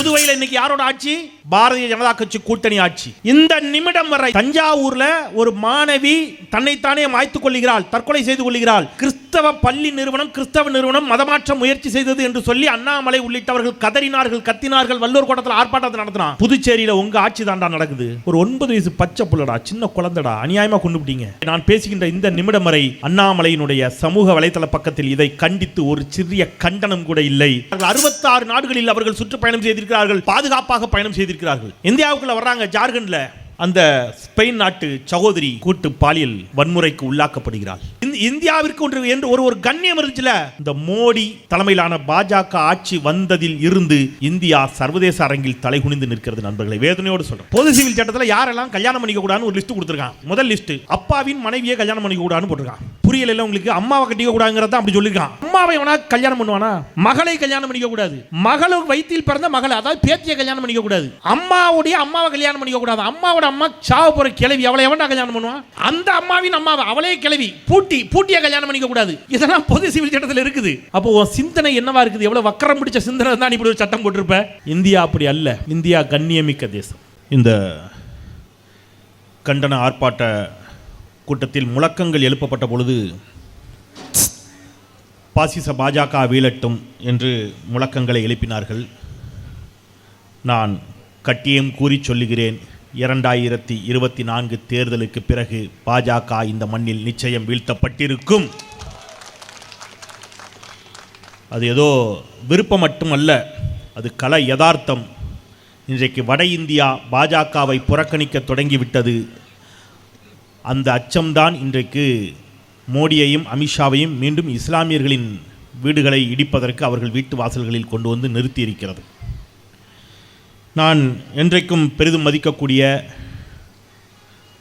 புதுவையில் இன்னைக்கு யாரோட ஆட்சி? பாரதிய ஜனதா கட்சி கூட்டணி ஆட்சி. இந்த நிமிடம் வரை தஞ்சாவூர்ல ஒரு மாணவி தன்னைத்தானே மாய்த்துக் கொள்கிறாள் தற்கொலை செய்து கொள்கிறாள் கிறிஸ்தவ பள்ளி நிறுவனம் கிறிஸ்தவ நிறுவனம் மதமாற்ற முயற்சி செய்தது என்று சொல்லி அண்ணாமலை உள்ளிட்டவர்கள் கதறினார்கள் கத்தினார்கள் வல்லூர் கோட்டத்தில் ஆர்ப்பாட்டத்தை நடத்தினா புதுச்சேரியில உங்க ஆட்சி தாண்டா நடக்குது. ஒரு ஒன்பது வயசு பச்சை புள்ளடா சின்ன குழந்தைடா அநியாயமா கொண்டு விட்டீங்க நான் பேசுகின்ற இந்த நிமிடம் வரை அண்ணாமலையினுடைய சமூக வலைதள பக்கத்தில் இதை கண்டித்து ஒரு சிறிய கண்டனம் கூட இல்லை. அறுபத்தாறு நாடுகளில் அவர்கள் சுற்றுப்பயணம் செய்திருக்கிறார்கள் பாதுகாப்பாக பயணம் செய்திருக்கிறார்கள். இந்தியாவுக்குள்ள வர்றாங்க ஜார்க்கண்ட்ல. அந்த ஸ்பெயின் நாட்டு சகோதரி கூட்டு பாலியல் வன்முறைக்கு உள்ளாக்கப்படுகிறாள். இந்தியாவிற்கு ஒன்று என்று ஒரு ஒரு கண்ணியம் இருந்துச்சுல? இந்த மோடி தலைமையிலான பாஜக ஆட்சி வந்ததில் இருந்து இந்தியா சர்வதேச அரங்கில் தலைகுனிந்து நிற்கிறது நண்பர்களை. வேதனையோடு சொல்றேன். பொது சிவில் சட்டத்தில் யாரெல்லாம் கல்யாணம் பண்ணிக்க கூடாதுன்னு ஒரு லிஸ்ட் கொடுத்துருக்கான் முதல் லிஸ்ட் அப்பாவின் மனைவியை கல்யாணம் பண்ணிக்க கூடாதுன்னு போட்டிருக்கான் புரியல இல்ல உங்களுக்கு? அம்மாவை கட்டிக்க கூடாதுங்கிறத அப்படி சொல்லியிருக்கான் அம்மாவை எவனா கல்யாணம் பண்ணுவானா? மகளை கல்யாணம் பண்ணிக்க கூடாது. மகளும் வயிற்றில் பிறந்த மகளை அதாவது பேத்தியை கல்யாணம் பண்ணிக்க கூடாது. அம்மாவுடைய அம்மாவை கல்யாணம் பண்ணிக்க கூடாது. அம்மாவோட அம்மா சாவ போற கிளவி அவளை எவன்டா கல்யாணம் பண்ணுவான்? அந்த அம்மாவின் அம்மாவை அவளே கிளவி பூட்டி பூட்டியா கல்யாணம் பண்ணிக்க கூடாது. இதெல்லாம் பொது சிவில் சட்டத்தில் இருக்குது. அப்போ உன் சிந்தனை என்னவா இருக்குது? எவ்வளவு வக்கரம் பிடிச்ச சிந்தனை தான் இப்படி ஒரு சட்டம் போட்டிருப்ப? இந்தியா அப்படி அல்ல. இந்தியா கண்ணியமிக்க தேசம். இந்த கண்டன ஆர்ப்பாட்ட கூட்டத்தில் முழக்கங்கள் எழுப்பப்பட்ட பொழுது பாசிச பாஜக வீழட்டும் என்று முழக்கங்களை எழுப்பினார்கள். நான் கட்டியம் கூறி சொல்லுகிறேன். இரண்டாயிரத்தி இருபத்தி நான்கு தேர்தலுக்கு பிறகு பாஜக இந்த மண்ணில் நிச்சயம் வீழ்த்தப்பட்டிருக்கும். அது ஏதோ விருப்பம் மட்டுமல்ல அது கல யதார்த்தம். இன்றைக்கு வட இந்தியா பாஜகவை புறக்கணிக்க தொடங்கிவிட்டது. அந்த அச்சம்தான் இன்றைக்கு மோடியையும் அமித்ஷாவையும் மீண்டும் இஸ்லாமியர்களின் வீடுகளை இடிப்பதற்கு அவர்கள் வீட்டு வாசல்களில் கொண்டு வந்து நிறுத்தி இருக்கிறது நான் என்றைக்கும் பெரிதும் மதிக்கக்கூடிய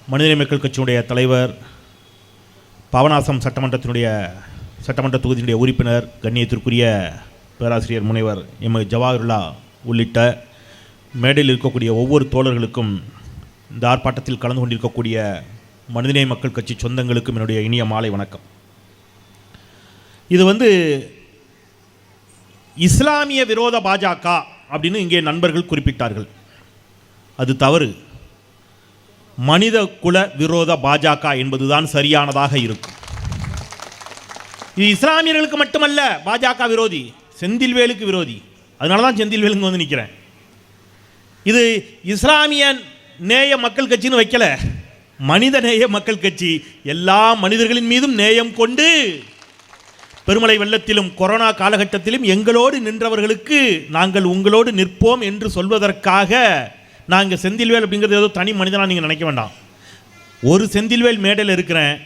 மனிதநேய மக்கள் கட்சியினுடைய தலைவர் பவனாசம் சட்டமன்றத்தினுடைய சட்டமன்ற தொகுதியினுடைய உறுப்பினர் கண்ணியத்திற்குரிய பேராசிரியர் முனைவர் எம். ஜவாஹருல்லா உள்ளிட்ட மேடையில் இருக்கக்கூடிய ஒவ்வொரு தோழர்களுக்கும் இந்த ஆர்ப்பாட்டத்தில் கலந்து கொண்டிருக்கக்கூடிய மனிதநேய மக்கள் கட்சி சொந்தங்களுக்கும் என்னுடைய இனிய மாலை வணக்கம். இது வந்து இஸ்லாமிய விரோத பாஜக அப்படின்னு இங்கே நண்பர்கள் குறிப்பிட்டார்கள். அது தவறு. மனித குல விரோத பாஜக என்பதுதான் சரியானதாக இருக்கும். இது இஸ்லாமியர்களுக்கு மட்டுமல்ல பாஜக விரோதி செந்தில்வேலுக்கு விரோதி. அதனால தான் செந்தில்வேலுங்க வந்து நிற்கிறேன் இது இஸ்லாமிய நேய மக்கள் கட்சின்னு வைக்கல. மனித நேய மக்கள் கட்சி எல்லா மனிதர்களின் மீதும் நேயம் கொண்டு பெருமலை வெள்ளத்திலும் கொரோனா காலகட்டத்திலும் எங்களோடு நின்றவர்களுக்கு நாங்கள் உங்களோடு நிற்போம் என்று சொல்வதற்காக நாங்கள் செந்தில்வேல் அப்படிங்கிறது ஏதோ தனி மனிதனாக நீங்கள் நினைக்க வேண்டாம். ஒரு செந்தில்வேல் மேடையில் இருக்கிறேன்.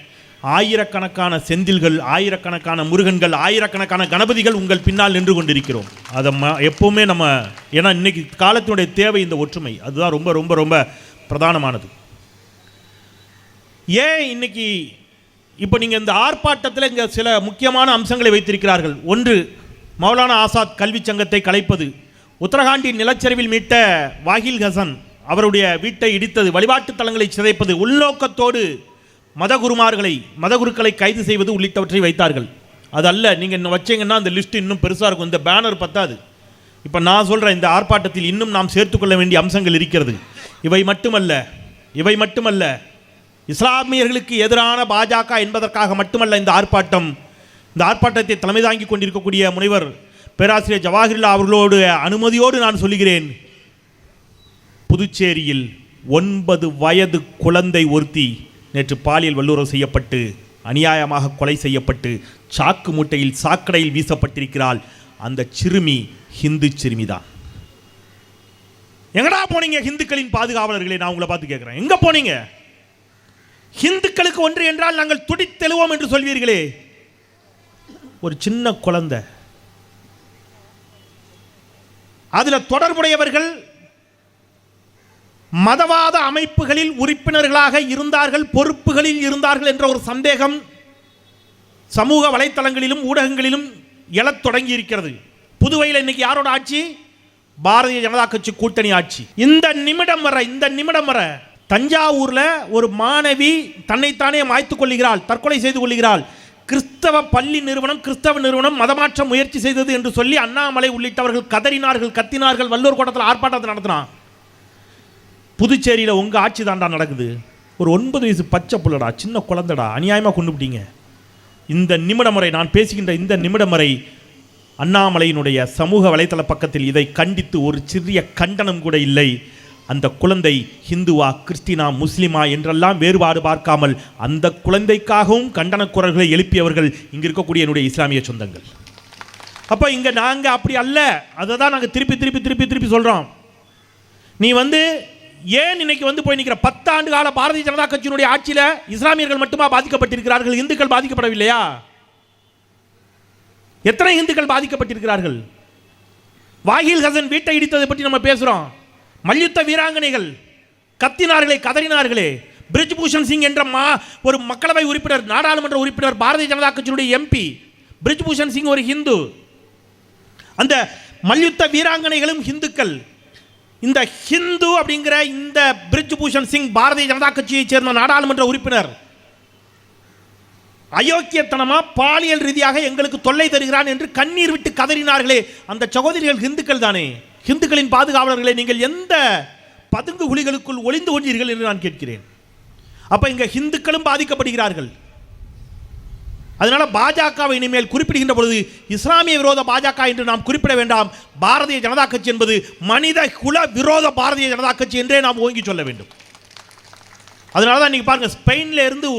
ஆயிரக்கணக்கான செந்தில்கள் ஆயிரக்கணக்கான முருகன்கள் ஆயிரக்கணக்கான கணபதிகள் உங்கள் பின்னால் நின்று கொண்டிருக்கிறோம். அதை ம எப்போவுமே நம்ம ஏன்னா இன்னைக்கு காலத்தினுடைய தேவை இந்த ஒற்றுமை. அதுதான் ரொம்ப ரொம்ப ரொம்ப பிரதானமானது. ஏன் இன்னைக்கு இப்போ நீங்கள் இந்த ஆர்ப்பாட்டத்தில் இங்கே சில முக்கியமான அம்சங்களை வைத்திருக்கிறார்கள். ஒன்று மௌலானா ஆசாத் கல்விச் சங்கத்தை கலைப்பது. உத்தரகாண்டின் நிலச்சரிவில் மீட்ட வாகில் ஹசன் அவருடைய வீட்டை இடித்தது வழிபாட்டுத் தலங்களை சிதைப்பது உள்நோக்கத்தோடு மதகுருமார்களை மதகுருக்களை கைது செய்வது உள்ளிட்டவற்றை வைத்தார்கள். அது அல்ல நீங்கள் இன்னும் வச்சிங்கன்னா அந்த லிஸ்ட் இன்னும் பெருசாக இருக்கும். இந்த பேனர் பத்தாது. இப்போ நான் சொல்கிறேன் இந்த ஆர்ப்பாட்டத்தில் இன்னும் நாம் சேர்த்துக்கொள்ள வேண்டிய அம்சங்கள் இருக்கிறது. இவை மட்டுமல்ல இவை மட்டுமல்ல இஸ்லாமியர்களுக்கு எதிரான பாஜக என்பதற்காக மட்டுமல்ல இந்த ஆர்ப்பாட்டம். இந்த ஆர்ப்பாட்டத்தை தலைமை தாங்கி கொண்டிருக்கக்கூடிய முனைவர் பேராசிரியர் ஜவாஹிர்லா அவர்களோடு அனுமதியோடு நான் சொல்கிறேன் புதுச்சேரியில் ஒன்பது வயது குழந்தை ஒருத்தி நேற்று பாலியல் வல்லுறவு செய்யப்பட்டு அநியாயமாக கொலை செய்யப்பட்டு சாக்கு மூட்டையில் சாக்கடையில் வீசப்பட்டிருக்கிறாள். அந்த சிறுமி ஹிந்து சிறுமிதான் எங்கடா போனீங்க ஹிந்துக்களின் பாதுகாவலர்களை? நான் உங்களை பார்த்து கேட்குறேன் எங்கே போனீங்க? ஹிந்துக்களுக்கு ஒன்று என்றால் நாங்கள் துடித்தெழுவோம் என்று சொல்வீர்களே. ஒரு சின்ன குழந்தை. அதில் தொடர்புடையவர்கள் மதவாத அமைப்புகளில் உறுப்பினர்களாக இருந்தார்கள் பொறுப்புகளில் இருந்தார்கள் என்ற ஒரு சந்தேகம் சமூக வலைத்தளங்களிலும் ஊடகங்களிலும் எழத் தொடங்கி இருக்கிறது புதுவையில் இன்னைக்கு யாரோட ஆட்சி? பாரதிய ஜனதா கட்சி கூட்டணி ஆட்சி. இந்த நிமிடம் வர இந்த நிமிடம் வர தஞ்சாவூரில் ஒரு மாணவி தன்னைத்தானே மாய்த்து கொள்கிறாள் தற்கொலை செய்து கொள்கிறாள் கிறிஸ்தவ பள்ளி நிறுவனம் கிறிஸ்தவ நிறுவனம் மதமாற்ற முயற்சி செய்தது என்று சொல்லி அண்ணாமலை உள்ளிட்டவர்கள் கதறினார்கள் கத்தினார்கள் வல்லூர் கோட்டத்தில் ஆர்ப்பாட்டத்தை நடத்தினான். புதுச்சேரியில் உங்கள் ஆட்சி தாண்டா நடக்குது. ஒரு ஒன்பது வயசு பச்சை புள்ளடா சின்ன குழந்தடா அநியாயமாக கொண்டு விட்டீங்க இந்த நிமிடம் வரை நான் பேசுகின்ற இந்த நிமிடம் வரை அண்ணாமலையினுடைய சமூக வலைத்தள பக்கத்தில் இதை கண்டித்து ஒரு சிறிய கண்டனம் கூட இல்லை. அந்த குழந்தை ஹிந்துவா கிறிஸ்டினா முஸ்லிமா என்றெல்லாம் வேறுபாடு பார்க்காமல் அந்த குழந்தைக்காகவும் கண்டன குரல்களை எழுப்பியவர்கள் இங்கே இருக்கக்கூடிய என்னுடைய இஸ்லாமிய சொந்தங்கள். அப்போ இங்கே நாங்கள் அப்படி அல்ல. அதை தான் நாங்கள் திருப்பி திருப்பி திருப்பி திருப்பி சொல்கிறோம் நீ வந்து ஏன் இன்னைக்கு வந்து போய் நிற்கிற பத்தாண்டு கால பாரதிய ஜனதா கட்சியினுடைய ஆட்சியில் இஸ்லாமியர்கள் மட்டுமா பாதிக்கப்பட்டிருக்கிறார்கள்? இந்துக்கள் பாதிக்கப்படவில்லையா? எத்தனை இந்துக்கள் பாதிக்கப்பட்டிருக்கிறார்கள்? வாகில் ஹசன் வீட்டை இடித்ததை பற்றி நம்ம பேசுகிறோம் மல்யுத்த வீராங்கனைகள் கத்தினார்களே கதறினார்களே. பிரிஜ்பூஷன் சிங் என்ற மா ஒரு மக்களவை உறுப்பினர் நாடாளுமன்ற உறுப்பினர் பாரதிய ஜனதா கட்சியினுடைய எம்பி. பிரிஜ்பூஷன் சிங் ஒரு ஹிந்து. அந்த மல்யுத்த வீராங்கனைகளும் ஹிந்துக்கள். இந்த ஹிந்து அப்படிங்கிற இந்த பிரிஜ்பூஷன் சிங் பாரதிய ஜனதா கட்சியைச் சேர்ந்த நாடாளுமன்ற உறுப்பினர். அயோக்கியத்தனமா பாலியல் ரீதியாக எங்களுக்கு தொல்லை தருகிறான் என்று கண்ணீர் விட்டு கதறினார்களே. அந்த சகோதரிகள் ஹிந்துக்கள் தானே? ஹிந்துக்களின் பாதுகாவலர்களை நீங்கள் எந்த பதுங்கு குழிகளுக்குள் ஒளிந்து கொண்டீர்கள் என்று நான் கேட்கிறேன். அப்போ இங்கே ஹிந்துக்களும் பாதிக்கப்படுகிறார்கள். அதனால் பாஜகவை இனிமேல் குறிப்பிடுகின்ற பொழுது இஸ்லாமிய விரோத பாஜக என்று நாம் குறிப்பிட வேண்டாம். பாரதிய ஜனதா கட்சி என்பது மனித குல விரோத பாரதிய ஜனதா கட்சி என்றே நாம் ஓங்கி சொல்ல வேண்டும். அதனால தான் நீங்கள் பாருங்கள் ஸ்பெயினில் இருந்து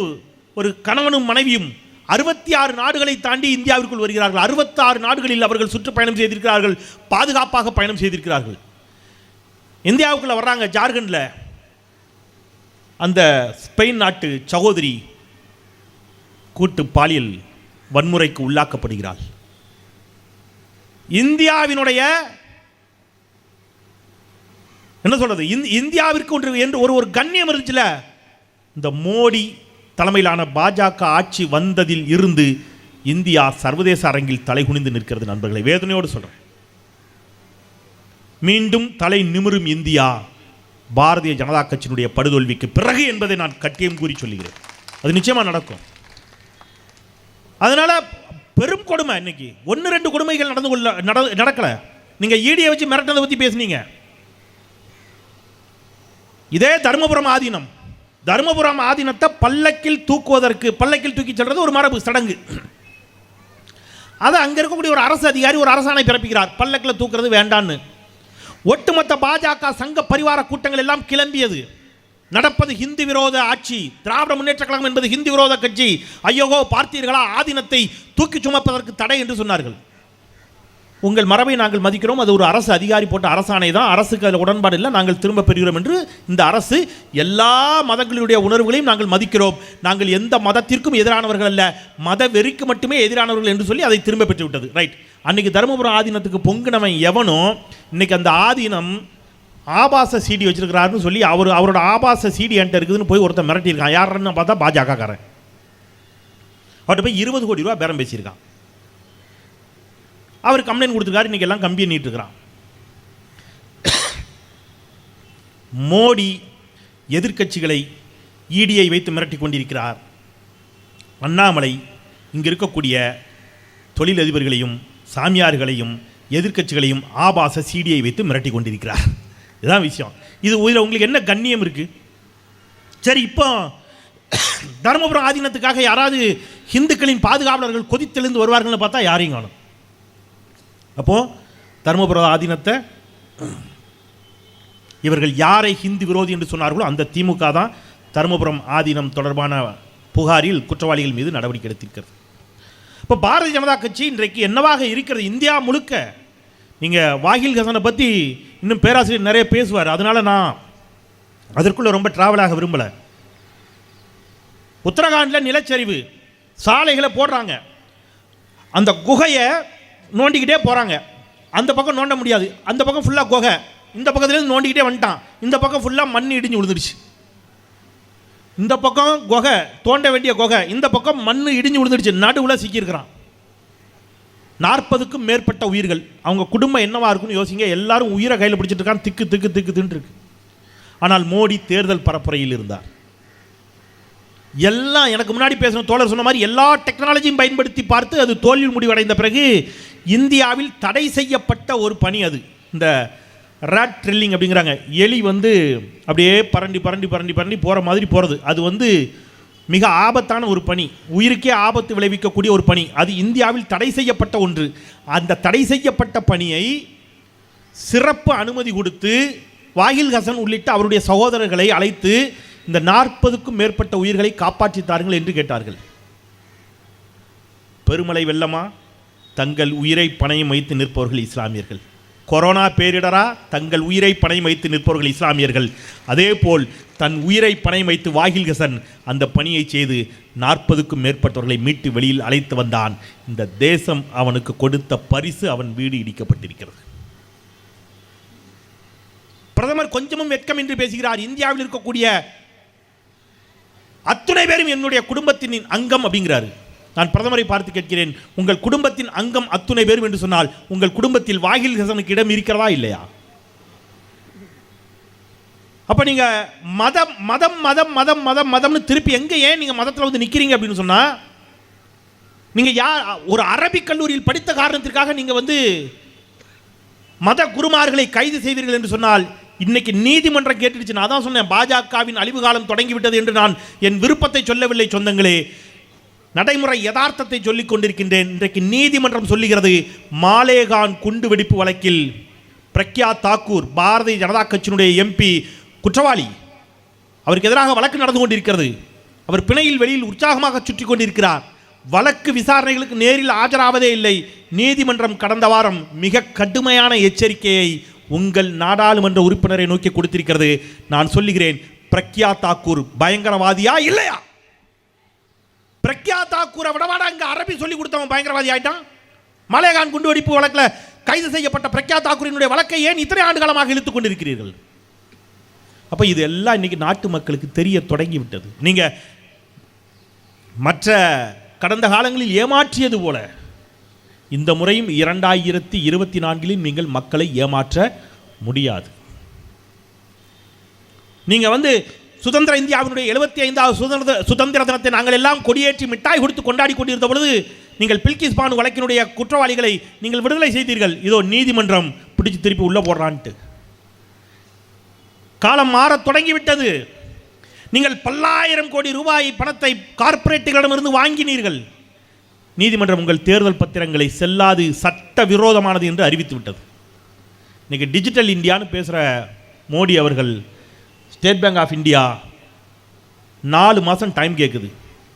ஒரு கணவனும் மனைவியும் அறுபத்தி ஆறு நாடுகளை தாண்டி இந்தியாவிற்குள் வருகிறார்கள். அறுபத்தாறு நாடுகளில் அவர்கள் சுற்றுப்பயணம் செய்திருக்கிறார்கள். பாதுகாப்பாக பயணம் செய்திருக்கிறார்கள். இந்தியாவுக்குள்ள வர்றாங்க. ஜார்க்கண்டில் அந்த ஸ்பெயின் நாட்டு சகோதரி கூட்டு பாலியல் வன்முறைக்கு உள்ளாக்கப்படுகிறாள். இந்தியாவினுடைய என்ன சொல்றது? இந்தியாவிற்கு ஒன்று என்று ஒரு ஒரு கண்ணியம் இருந்துச்சுல? இந்த மோடி தலைமையிலான பாஜக ஆட்சி வந்ததில் இருந்து இந்தியா சர்வதேச அரங்கில் தலைகுனிந்து நிற்கிறது நண்பர்களை. வேதனையோடு சொல்றேன். மீண்டும் தலை நிமிரும் இந்தியா பாரதிய ஜனதா கட்சியினுடைய படுதோல்விக்கு பிறகு என்பதை நான் கட்டியம் கூறி சொல்லுகிறேன். அது நிச்சயமா நடக்கும். அதனால பெரும் கொடுமை இன்னைக்கு. ஒன்று ரெண்டு கொடுமைகள் நடந்து கொள்ள நட- நடக்கல. நீங்க ஈடியை வச்சு மிரட்டதை பத்தி பேசுனீங்க. இதே தருமபுரம் ஆதீனம். தருமபுரம் ஆதீனத்தை பல்லக்கில் தூக்குவதற்கு பல்லக்கில் தூக்கி செல்றது ஒரு மரபு சடங்கு. அது அங்கே இருக்கக்கூடிய ஒரு அரசு அதிகாரி ஒரு அரசாணை பிறப்பிக்கிறார். பல்லக்கில் தூக்குறது வேண்டான்னு. ஒட்டுமொத்த பாஜக சங்க பரிவார கூட்டங்கள் எல்லாம் கிளம்பியது. நடப்பது ஹிந்து விரோத ஆட்சி திராவிட முன்னேற்ற கழகம் என்பது ஹிந்து விரோத கட்சி. ஐயோகோ பார்த்தீர்களா? ஆதீனத்தை தூக்கி சுமப்பதற்கு தடை என்று சொன்னார்கள். உங்கள் மரபை நாங்கள் மதிக்கிறோம். அது ஒரு அரசு அதிகாரி போட்ட அரசாணை தான். அரசுக்கு அதில் உடன்பாடு இல்லை. நாங்கள் திரும்ப பெறுகிறோம் என்று இந்த அரசு எல்லா மதங்களுடைய உணர்வுகளையும் நாங்கள் மதிக்கிறோம். நாங்கள் எந்த மதத்திற்கும் எதிரானவர்கள் அல்ல. மத வெறிக்கு மட்டுமே எதிரானவர்கள் என்று சொல்லி அதை திரும்ப பெற்று விட்டது. ரைட் அன்னைக்கு தருமபுரம் ஆதீனத்துக்கு பொங்குனவன் எவனோ இன்னைக்கு அந்த ஆதீனம் ஆபாச சீடி வச்சிருக்கிறாருன்னு சொல்லி அவர் அவரோட ஆபாச சீடி என்கிட்ட இருக்குதுன்னு போய் ஒருத்தன் மிரட்டியிருக்கான். யாருன்னு பார்த்தா பாஜகக்காரன் அவர்கிட்ட போய் இருபது கோடி ரூபா பேரம் பேசியிருக்கான். அவர் கம்ப்ளைண்ட் கொடுத்துருக்காரு இன்னைக்கு எல்லாம் கம்பி எண்ணிட்டு மோடி எதிர்க்கட்சிகளை இடியை வைத்து மிரட்டி கொண்டிருக்கிறார். அண்ணாமலை இங்கே இருக்கக்கூடிய தொழிலதிபர்களையும் சாமியார்களையும் எதிர்க்கட்சிகளையும் ஆபாச சிடியை வைத்து மிரட்டி கொண்டிருக்கிறார். இதுதான் விஷயம். இது இதில் உங்களுக்கு என்ன கண்ணியம் இருக்குது சரி இப்போ தருமபுரம் ஆதீனத்துக்காக யாராவது ஹிந்துக்களின் பாதுகாவலர்கள் கொதித்தெழுந்து வருவார்கள்னு பார்த்தா யாரையும் காணும். அப்போது தர்மபுர ஆதீனத்தை இவர்கள் யாரை ஹிந்தி விரோதி என்று சொன்னார்களோ அந்த திமுக தான் தருமபுரம் ஆதீனம் தொடர்பான புகாரில் குற்றவாளிகள் மீது நடவடிக்கை எடுத்திருக்கிறது. இப்போ பாரதிய ஜனதா கட்சி இன்றைக்கு என்னவாக இருக்கிறது? இந்தியா முழுக்க. நீங்கள் வாகில் ஹசனை பற்றி இன்னும் பேராசிரியர் நிறைய பேசுவார். அதனால் நான் அதற்குள்ளே ரொம்ப ட்ராவலாக விரும்பலை. உத்தரகாண்டில் நிலச்சரிவு. சாலைகளை போடுறாங்க. அந்த குகையை நோண்டிக்கிட்டே போகிறாங்க அந்த பக்கம் நோண்ட முடியாது. அந்த பக்கம் ஃபுல்லாக குகை. இந்த பக்கத்துலேருந்து நோண்டிக்கிட்டே வந்துட்டான். இந்த பக்கம் ஃபுல்லாக மண் இடிஞ்சு விழுந்துருச்சு. இந்த பக்கம் குகை தோண்ட வேண்டிய குகை இந்த பக்கம் மண் இடிஞ்சு விழுந்துருச்சு. நடுவில் சிக்கியிருக்கிறான். நாற்பதுக்கும் மேற்பட்ட உயிர்கள். அவங்க குடும்பம் என்னவா இருக்குன்னு யோசிங்க. எல்லாரும் உயிரை கையில் பிடிச்சிட்டு இருக்கான் திக்கு திக்கு திக்கு தின்னு இருக்கு. ஆனால் மோடி தேர்தல் பரப்புரையில் இருந்தார். எல்லாம் எனக்கு முன்னாடி பேசின தோழர் சொன்ன மாதிரி எல்லா டெக்னாலஜியும் பயன்படுத்தி பார்த்து அது தோல்வியில் முடிவடைந்த பிறகு இந்தியாவில் தடை செய்யப்பட்ட ஒரு பணி அது. இந்த ரேட் ட்ரில்லிங் அப்படிங்கிறாங்க. எலி வந்து அப்படியே பரண்டி பரண்டி பரண்டி பரண்டி போகிற மாதிரி போகிறது அது வந்து மிக ஆபத்தான ஒரு பணி. உயிருக்கே ஆபத்து விளைவிக்கக்கூடிய ஒரு பணி. அது இந்தியாவில் தடை செய்யப்பட்ட ஒன்று. அந்த தடை செய்யப்பட்ட பணியை சிறப்பு அனுமதி கொடுத்து வாகில் ஹசன் உள்ளிட்ட அவருடைய சகோதரர்களை அழைத்து இந்த நாற்பதுக்கும் மேற்பட்ட உயிர்களை காப்பாற்றித்தார்கள் என்று கேட்டார்கள். பெருமலை வெள்ளமா? தங்கள் உயிரை பணையம் வைத்து நிற்பவர்கள் இஸ்லாமியர்கள். கொரோனா பேரிடரா? தங்கள் உயிரை பணையம் வைத்து நிற்பவர்கள் இஸ்லாமியர்கள். அதேபோல் தன் உயிரை பணையம் வைத்து வாகில் ஹசன் அந்த பணியை செய்து நாற்பதுக்கும் மேற்பட்டவர்களை மீட்டு வெளியில் அழைத்து வந்தான். இந்த தேசம் அவனுக்கு கொடுத்த பரிசு அவன் வீடு இடிக்கப்பட்டிருக்கிறது. பிரதமர் கொஞ்சமும் வெட்கம் என்று பேசுகிறார். இந்தியாவில் இருக்கக்கூடிய அத்துணை பேரும் என்னுடைய குடும்பத்தின் அங்கம் அப்படிங்கிறாரு. நான் பிரதமரை பார்த்து கேட்கிறேன் உங்கள் குடும்பத்தின் அங்கம் அத்துணை பேரும் என்று சொன்னால் உங்கள் குடும்பத்தில் வாகில் ஹசனுக்கு இடம் இருக்கிறதா இல்லையா? அப்போ நீங்கள் மதம் மதம் மதம் மதம் மதம் மதம்னு திருப்பி எங்கே ஏன் நீங்கள் மதத்தில் வந்து நிற்கிறீங்க அப்படின்னு சொன்னால் நீங்கள் யார் ஒரு அரபிக் கல்லூரியில் படித்த காரணத்திற்காக நீங்கள் வந்து மத குருமார்களை கைது செய்வீர்கள் என்று சொன்னால் இன்னைக்கு நீதிமன்றம் கேட்டுடுச்சு. நான் தான் சொன்னேன் பாஜகவின் அழிவு காலம் தொடங்கிவிட்டது என்று நான் என் விருப்பத்தை சொல்லவில்லை சொந்தங்களே. நடைமுறை யதார்த்தத்தை சொல்லிக் கொண்டிருக்கின்றேன். இன்றைக்கு நீதிமன்றம் சொல்லுகிறது மாலேகான் குண்டு வெடிப்பு வழக்கில் பிரக்யா தாக்கூர் பாரதிய ஜனதா கட்சியினுடைய எம்பி குற்றவாளி. அவருக்கு எதிராக வழக்கு நடந்து கொண்டிருக்கிறது. அவர் பிணையில் வெளியில் உற்சாகமாக சுற்றி கொண்டிருக்கிறார். வழக்கு விசாரணைகளுக்கு நேரில் ஆஜராவதே இல்லை. நீதிமன்றம் கடந்த வாரம் மிக கடுமையான எச்சரிக்கையை உங்கள் நாடாளுமன்ற உறுப்பினரை நோக்கி கொடுத்திருக்கிறது. நான் சொல்லுகிறேன் பிரக்யா தாக்கூர் பயங்கரவாதியா இல்லையா? பிரக்யா தாக்கூரை விடவாடா இங்கே அரபி சொல்லி கொடுத்தவன் பயங்கரவாதி ஆயிட்டான். மலையகான் குண்டுவெடிப்பு வழக்கில் கைது செய்யப்பட்ட பிரக்யா தாக்கூரினுடைய வழக்கை ஏன் இத்தனை ஆண்டு காலமாக இழுத்துக் கொண்டிருக்கிறீர்கள்? அப்போ இது எல்லாம் இன்னைக்கு நாட்டு மக்களுக்கு தெரிய தொடங்கி விட்டது மற்ற கடந்த காலங்களில் ஏமாற்றியது போல இந்த முறையும் இரண்டாயிரத்தி இருபத்தி நான்கிலும் நீங்கள் மக்களை ஏமாற்ற முடியாது. நீங்கள் வந்து சுதந்திர இந்தியாவினுடைய எழுபத்தி ஐந்தாவது சுதந்திர சுதந்திர தினத்தை நாங்கள் எல்லாம் கொடியேற்றி மிட்டாய் கொடுத்து கொண்டாடி கொண்டிருந்த பொழுது நீங்கள் பில்கிஸ் பானு வழக்கினுடைய குற்றவாளிகளை நீங்கள் விடுதலை செய்தீர்கள். இதோ நீதிமன்றம் பிடிச்சு திருப்பி உள்ள போடுறான்ட்டு. காலம் மாறத் தொடங்கிவிட்டது. நீங்கள் பல்லாயிரம் கோடி ரூபாய் பணத்தை கார்ப்பரேட்டுகளிடமிருந்து வாங்கினீர்கள். நீதிமன்றம் உங்கள் தேர்தல் பத்திரங்களை செல்லாது சட்ட விரோதமானது என்று அறிவித்து விட்டது. டிஜிட்டல் இந்தியான்னு பேசுகிற மோடி அவர்கள் ஸ்டேட் பேங்க் ஆஃப் இந்தியா நாலு மாதம் டைம் கேட்குது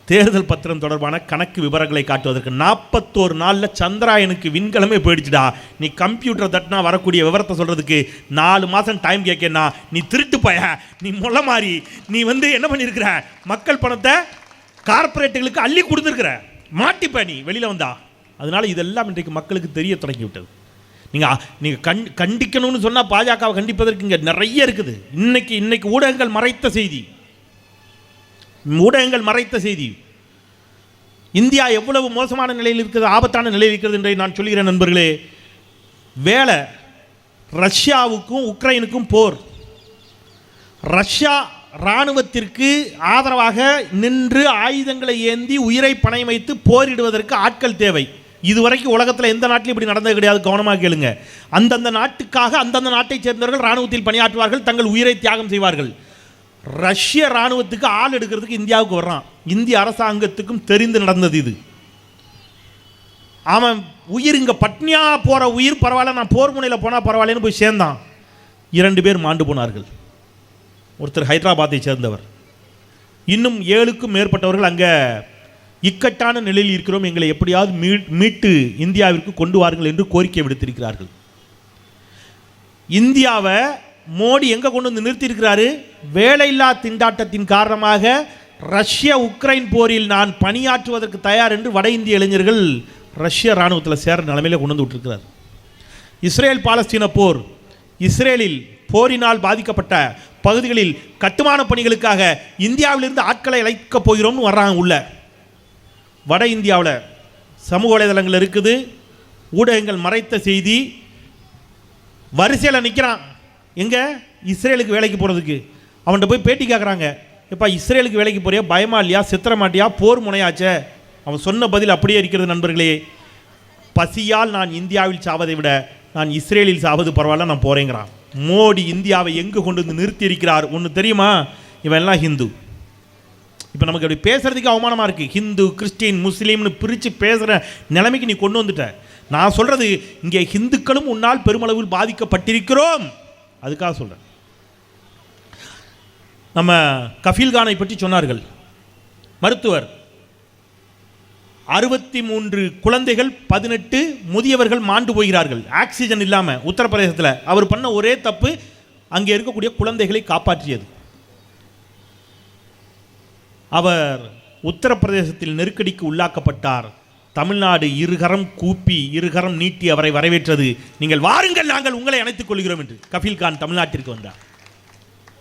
தேர்தல் பத்திரம் தொடர்பான கணக்கு விவரங்களை காட்டுவதற்கு நாற்பத்தோரு நாளில் சந்திராயனுக்கு விண்கலமே போயிடுச்சுடா. நீ கம்ப்யூட்டர் தட்டினா வரக்கூடிய விவரத்தை சொல்கிறதுக்கு நாலு மாதம் டைம் கேட்கனா நீ திருட்டு போய நீ முளை மாறி நீ வந்து என்ன பண்ணியிருக்கிற மக்கள் பணத்தை கார்ப்பரேட்டுகளுக்கு அள்ளி கொடுத்துருக்குற. மாட்டிப்ப நீ வெளியில் வந்தா. அதனால இதெல்லாம் இன்றைக்கு மக்களுக்கு தெரிய தொடங்கிவிட்டது. நீங்கள் நீங்கள் கண் கண்டிக்கணும்னு சொன்னால் பாஜகவை கண்டிப்பதற்கு இங்கே நிறைய இருக்குது. இன்னைக்கு இன்னைக்கு ஊடகங்கள் மறைத்த செய்தி. ஊடகங்கள் மறைத்த செய்தி. இந்தியா எவ்வளவு மோசமான நிலையில் இருக்கிறது ஆபத்தான நிலையில் இருக்கிறது என்று நான் சொல்கிறேன் நண்பர்களே. வேலை ரஷ்யாவுக்கும் உக்ரைனுக்கும் போர். ரஷ்யா இராணுவத்திற்கு ஆதரவாக நின்று ஆயுதங்களை ஏந்தி உயிரை பணயம் வைத்து போரிடுவதற்கு ஆட்கள் தேவை. இது வரைக்கும் உலகத்தில் எந்த நாட்டிலும் இப்படி நடந்தது கிடையாது. கவனமாக கேளுங்க. அந்தந்த நாட்டுக்காக அந்தந்த நாட்டைச் சேர்ந்தவர்கள் இராணுவத்தில் பணியாற்றுவார்கள் தங்கள் உயிரை தியாகம் செய்வார்கள். ரஷ்ய இராணுவத்துக்கு ஆள் எடுக்கிறதுக்கு இந்தியாவுக்கு வர்றான். இந்திய அரசாங்கத்துக்கும் தெரிந்து நடந்தது இது. அவன் உயிர் இங்கே பட்னியா போகிற உயிர் பரவாயில்ல நான் போர் முனையில் போனால் பரவாயில்லன்னு போய் சேர்ந்தான். இரண்டு பேர் மாண்டு போனார்கள். ஒருத்தர் ஹைதராபாத்தை சேர்ந்தவர். இன்னும் ஏழுக்கும் மேற்பட்டவர்கள் அங்கே இக்கட்டான நிலையில் இருக்கிறோம். எங்களை எப்படியாவது மீ மீட்டு இந்தியாவிற்கு கொண்டு வாருங்கள் என்று கோரிக்கை விடுத்திருக்கிறார்கள். இந்தியாவை மோடி எங்கே கொண்டு வந்து நிறுத்தியிருக்கிறாரு? வேலையில்லா திண்டாட்டத்தின் காரணமாக ரஷ்ய உக்ரைன் போரில் நான் பணியாற்றுவதற்கு தயார் என்று வட இந்திய இளைஞர்கள் ரஷ்ய இராணுவத்தில் சேர நிலைமையில் கொண்டு வந்து விட்டுருக்கிறார். இஸ்ரேல் பாலஸ்தீன போர் இஸ்ரேலில் போரினால் பாதிக்கப்பட்ட பகுதிகளில் கட்டுமான பணிகளுக்காக இந்தியாவிலிருந்து ஆட்களை அழைக்கப் போகிறோம்னு வர்றாங்க உள்ள. வட இந்தியாவில் சமூக வலைதளங்கள் இருக்குது. ஊடகங்கள் மறைத்த செய்தி. வரிசையில் நிற்கிறான் எங்கே? இஸ்ரேலுக்கு வேலைக்கு போகிறதுக்கு அவன்கிட்ட போய் பேட்டி கேட்குறாங்க எப்பா இஸ்ரேலுக்கு வேலைக்கு போறியா? பயமா இல்லையா? சித்திரமாட்டியா போர் முனையாச்சே. அவன் சொன்ன பதில் அப்படியே இருக்கிறது நண்பர்களே. பசியால் நான் இந்தியாவில் சாவதை விட நான் இஸ்ரேலில் சாவது பரவாயில்ல நான் போகிறேங்கிறான் மோடி இந்தியாவை எங்கு கொண்டு வந்து நிறுத்தி இருக்கிறார்? ஒன்று தெரியுமா? இவன் எல்லாம் ஹிந்து. இப்போ நமக்கு அப்படி பேசுகிறதுக்கு அவமானமாக இருக்குது ஹிந்து கிறிஸ்டின் முஸ்லீம்னு பிரித்து பேசுகிற நிலைமைக்கு நீ கொண்டு வந்துட்ட. நான் சொல்கிறது இங்கே ஹிந்துக்களும் உன்னால் பெருமளவில் பாதிக்கப்பட்டிருக்கிறோம். அதுக்காக சொல்கிறேன் நம்ம கஃபீல்கானை பற்றி சொன்னார்கள். மருத்துவர் அறுபத்தி மூன்று குழந்தைகள் பதினெட்டு முதியவர்கள் மாண்டு போகிறார்கள். ஆக்சிஜன் இல்லாமல் உத்தரப்பிரதேசத்தில். அவர் பண்ண ஒரே தப்பு அங்கே இருக்கக்கூடிய குழந்தைகளை காப்பாற்றியது. அவர் உத்தரப்பிரதேசத்தில் நெருக்கடிக்கு உள்ளாக்கப்பட்டார். தமிழ்நாடு இருகரம் கூப்பி இருகரம் நீட்டி அவரை வரவேற்றது. நீங்கள் வாருங்கள் நாங்கள் உங்களை அணைத்துக் கொள்கிறோம் என்று. கஃபீல் கான் தமிழ்நாட்டிற்கு வந்தார்.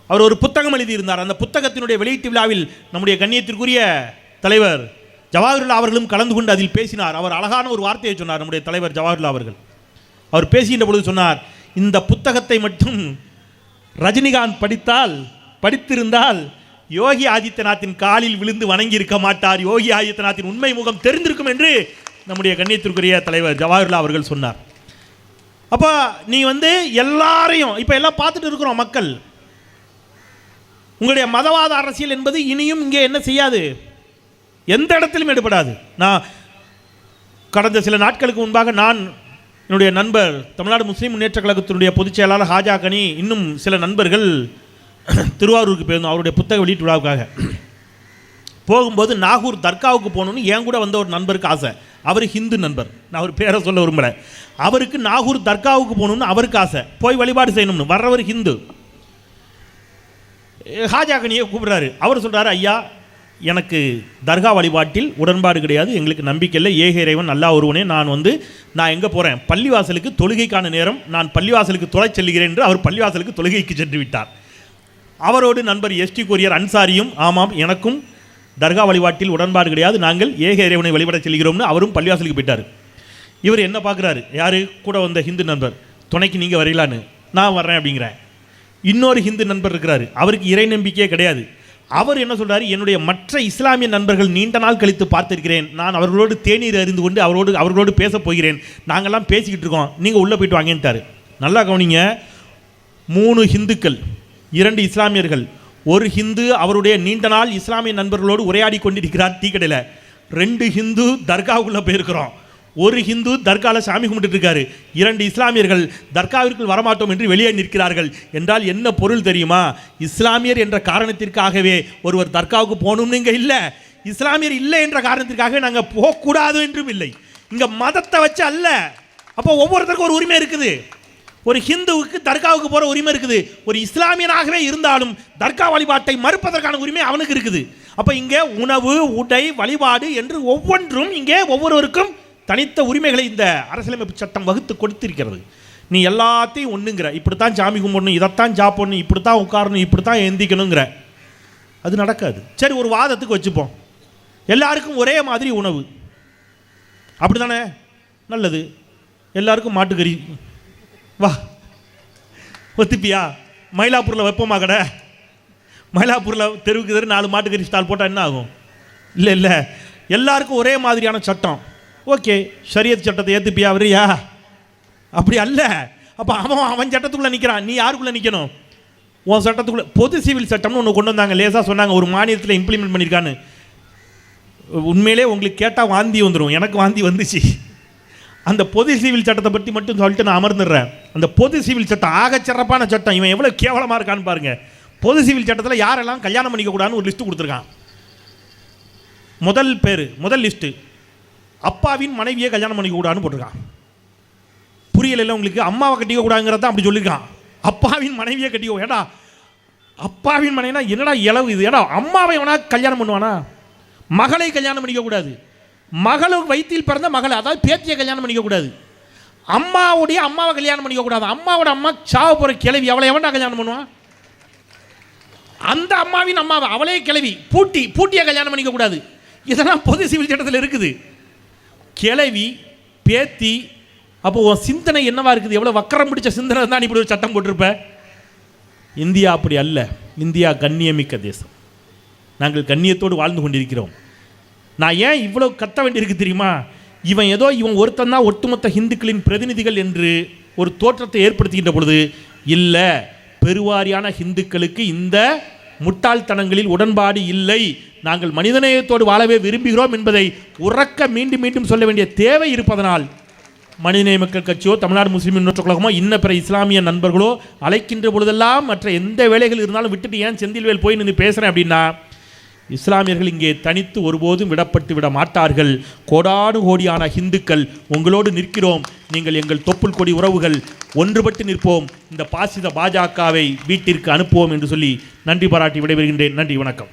அவர் ஒரு புத்தகம் எழுதியிருந்தார். அந்த புத்தகத்தினுடைய வெளியீட்டு விழாவில் நம்முடைய கண்ணியத்திற்குரிய தலைவர் ஜவஹர்லால் அவர்களும் கலந்து கொண்டு அதில் பேசினார். அவர் அழகான ஒரு வார்த்தையை சொன்னார் நம்முடைய தலைவர் ஜவஹர்லால் அவர்கள். அவர் பேசுகின்ற பொழுது சொன்னார் இந்த புத்தகத்தை மட்டும் ரஜினிகாந்த் படித்தால் படித்திருந்தால் யோகி ஆதித்யநாத்தின் காலில் விழுந்து வணங்கி இருக்க மாட்டார். யோகி ஆதித்யநாத்தின் உண்மை முகம் தெரிந்திருக்கும் என்று நம்முடைய கண்ணியத்திற்குரிய தலைவர் ஜவாஹர்லால் அவர்கள் சொன்னார். அப்போ நீ வந்து எல்லாரையும் இப்போ எல்லாம் பார்த்துட்டு இருக்கிறோம் மக்கள். உங்களுடைய மதவாத அரசியல் என்பது இனியும் இங்கே என்ன செய்யாது? எந்த இடத்திலும் ஈடுபடாது நான் கடந்த சில நாட்களுக்கு முன்பாக நான் என்னுடைய நண்பர் தமிழ்நாடு முஸ்லீம் முன்னேற்ற கழகத்தினுடைய பொதுச் செயலாளர் ஹாஜா கனி இன்னும் சில நண்பர்கள் திருவாரூருக்கு போயிருந்தோம் அவருடைய புத்தக வெளியீட்டு விழாவுக்காக. போகும்போது நாகூர் தர்காவுக்கு போகணுன்னு என் கூட வந்த ஒரு நண்பருக்கு ஆசை. அவர் ஹிந்து நண்பர். நான் அவர் பேரை சொல்ல விரும்பல. அவருக்கு நாகூர் தர்காவுக்கு போகணுன்னு அவருக்கு ஆசை. போய் வழிபாடு செய்யணும்னு. வர்றவர் ஹிந்து. ஹாஜா கனியை அவர் சொல்கிறாரு ஐயா எனக்கு தர்கா வழிபாட்டில் உடன்பாடு கிடையாது. எங்களுக்கு நம்பிக்கை இல்லை. ஏக இறைவன் நல்லா ஒருவனே. நான் வந்து நான் எங்கே போகிறேன் பள்ளிவாசலுக்கு தொழுகைக்கான நேரம். நான் பள்ளிவாசலுக்கு தொலை செல்கிறேன் என்று அவர் பள்ளிவாசலுக்கு தொழுகைக்கு சென்று விட்டார். அவரோடு நண்பர் எஸ்டி கொரியர் அன்சாரியும் ஆமாம் எனக்கும் தர்கா வழிபாட்டில் உடன்பாடு கிடையாது. நாங்கள் ஏக இறைவனை வழிபட செல்கிறோம்னு அவரும் பள்ளிவாசலுக்கு போயிட்டார். இவர் என்ன பார்க்குறாரு? யார்? கூட வந்த ஹிந்து நண்பர். துணைக்கு நீங்கள் வரீங்களான்னு. நான் வர்றேன் அப்படிங்கிறேன். இன்னொரு ஹிந்து நண்பர் இருக்கிறாரு. அவருக்கு இறை நம்பிக்கையே கிடையாது. அவர் என்ன சொல்கிறார் என்னுடைய மற்ற இஸ்லாமிய நண்பர்கள் நீண்ட நாள் கழித்து பார்த்திருக்கிறேன். நான் அவர்களோடு தேநீர் அறிந்து கொண்டு அவரோடு அவர்களோடு பேசப் போகிறேன். நாங்கள்லாம் பேசிக்கிட்டு இருக்கோம். நீங்கள் உள்ளே போயிட்டு வாங்கன்ட்டாரு. நல்லா கவனிங்க. மூணு ஹிந்துக்கள். இரண்டு இஸ்லாமியர்கள் ஒரு ஹிந்து அவருடைய நீண்ட நாள் இஸ்லாமிய நண்பர்களோடு உரையாடி கொண்டிருக்கிறார் டீ கடையில் ரெண்டு ஹிந்து தர்காவுக்குள்ளே போயிருக்கிறோம். ஒரு ஹிந்து தர்காவில் சாமி கும்பிட்டு இருக்காரு. இரண்டு இஸ்லாமியர்கள் தர்காவிற்குள் வரமாட்டோம் என்று வெளியே நிற்கிறார்கள். என்றால் என்ன பொருள் தெரியுமா? இஸ்லாமியர் என்ற காரணத்திற்காகவே ஒருவர் தர்காவுக்கு போகணும்னு இங்கே இல்லை. இஸ்லாமியர் இல்லை என்ற காரணத்திற்காக நாங்கள் போகக்கூடாது என்றும் இல்லை. இங்கே மதத்தை வச்சு அல்ல. அப்போ ஒவ்வொருத்தருக்கும் ஒரு உரிமை இருக்குது. ஒரு ஹிந்துவுக்கு தர்காவுக்கு போகிற உரிமை இருக்குது. ஒரு இஸ்லாமியனாகவே இருந்தாலும் தர்கா வழிபாட்டை மறுப்பதற்கான உரிமை அவனுக்கு இருக்குது. அப்போ இங்கே உணவு உடை வழிபாடு என்று ஒவ்வொன்றும் இங்கே ஒவ்வொருவருக்கும் தனித்த உரிமைகளை இந்த அரசியலமைப்பு சட்டம் வகுத்து கொடுத்திருக்கிறது. நீ எல்லாத்தையும் ஒன்றுங்கிற இப்படித்தான் சாமி கும்பிடணும் இதைத்தான் சாப்பிடணும் இப்படித்தான் உட்காரணும் இப்படி தான் எந்திக்கணுங்கிற அது நடக்காது. சரி ஒரு வாதத்துக்கு வச்சுப்போம். எல்லாருக்கும் ஒரே மாதிரி உணவு. அப்படி தானே நல்லது. எல்லாருக்கும் மாட்டுக்கறி வா. ஒத்துப்பியா? மயிலாப்பூரில் வைப்போமா கடை? மயிலாப்பூரில் தெருவுக்கு தெரு நாலு மாட்டுக்கறி ஸ்டால் போட்டால் என்ன ஆகும்? இல்லை இல்லை. எல்லாருக்கும் ஒரே மாதிரியான சட்டம். ஓகே ஷரியத் சட்டத்தை ஏற்றுப்பியா வரியா அப்படி அல்ல. அப்போ அவன் அவன் சட்டத்துக்குள்ளே நிற்கிறான் நீ யாருக்குள்ளே நிற்கணும் உன் சட்டத்துக்குள்ளே பொது சிவில் சட்டம்னு ஒன்று கொண்டு வந்தாங்க. லேசாக சொன்னாங்க. ஒரு மாநிலத்தில் இம்ப்ளிமெண்ட் பண்ணியிருக்கான்னு உண்மையிலே உங்களுக்கு கேட்டால் வாந்தி வந்துடும் எனக்கு வாந்தி வந்துச்சு. அந்த பொது சிவில் சட்டத்தை பற்றி மட்டும் சொல்லிட்டு நான் அமர்ந்துடுறேன். அந்த பொது சிவில் சட்டம் ஆக சிறப்பான சட்டம். இவன் எவ்வளோ கேவலமாக இருக்கான்னு பாருங்க. பொது சிவில் சட்டத்தில் யாரெல்லாம் கல்யாணம் பண்ணிக்க கூடாதுன்னு ஒரு லிஸ்ட்டு கொடுத்துருக்கான். முதல் பேர் முதல் லிஸ்ட்டு அப்பாவின் மனைவியை கல்யாணம் பண்ணிக்க கூடாதுன்னு போட்டிருக்கான். புரியல உங்களுக்கு? அம்மாவை கட்டிக்க கூடாதுங்கிறத அப்படி சொல்லியிருக்கான். அப்பாவின் மனைவியை கட்டிக்க. ஏடா அப்பாவின் மனைவினா என்னடா இளவு இது? ஏடா அம்மாவை வேணா கல்யாணம் பண்ணுவானா? மகளை கல்யாணம் பண்ணிக்கக்கூடாது. மகளும் வயிற்றில் பிறந்த மகள் அதாவது பேத்தியை கல்யாணம் பண்ணிக்கக்கூடாது. அம்மாவுடைய அம்மாவை கல்யாணம் பண்ணிக்கக்கூடாது. அம்மாவோட அம்மா சாவ போகிற கிளவி அவளை எவன்டா கல்யாணம் பண்ணுவான் அந்த அம்மாவின் அம்மாவை அவளே கிளவி பூட்டி பூட்டியை கல்யாணம் பண்ணிக்கக்கூடாது. இதெல்லாம் பொது சிவில் சட்டத்தில் இருக்குது. கிளவி பேத்தி அப்போ உன் சிந்தனை என்னவா இருக்குது? எவ்வளோ வக்கரம் பிடிச்ச சிந்தனை தான் இப்படி ஒரு சட்டம் போட்டிருப்ப? இந்தியா அப்படி அல்ல. இந்தியா கண்ணியமிக்க தேசம். நாங்கள் கண்ணியத்தோடு வாழ்ந்து கொண்டிருக்கிறோம். நான் ஏன் இவ்வளோ கத்த வேண்டியிருக்கு தெரியுமா? இவன் ஏதோ இவன் ஒருத்தன் தான் ஒட்டுமொத்த ஹிந்துக்களின் பிரதிநிதிகள் என்று ஒரு தோற்றத்தை ஏற்படுத்துகின்ற பொழுது இல்லை பெருவாரியான ஹிந்துக்களுக்கு இந்த முட்டாள்தனங்களில் உடன்பாடு இல்லை. நாங்கள் மனிதநேயத்தோடு வாழவே விரும்புகிறோம் என்பதை உறக்க மீண்டும் மீண்டும் சொல்ல வேண்டிய தேவை இருப்பதனால் மனிதநேய மக்கள் கட்சியோ தமிழ்நாடு முஸ்லீம் முன்னேற்ற கழகமோ இன்ன பிற இஸ்லாமிய நண்பர்களோ அழைக்கின்ற பொழுதெல்லாம் மற்ற எந்த வேலைகள் இருந்தாலும் விட்டுட்டு ஏன் செந்தில்வேல் போய் நின்று பேசுகிறேன் அப்படின்னா இஸ்லாமியர்கள் இங்கே தனித்து ஒருபோதும் விடப்பட்டு விட மாட்டார்கள். கோடானு கோடியான ஹிந்துக்கள் உங்களோடு நிற்கிறோம். நீங்கள் எங்கள் தொப்புள் கொடி உறவுகள் ஒன்றுபட்டு நிற்போம். இந்த பாசித பாஜகவை வீட்டிற்கு அனுப்புவோம் என்று சொல்லி நன்றி பாராட்டி விடைபெறுகின்றேன். நன்றி வணக்கம்.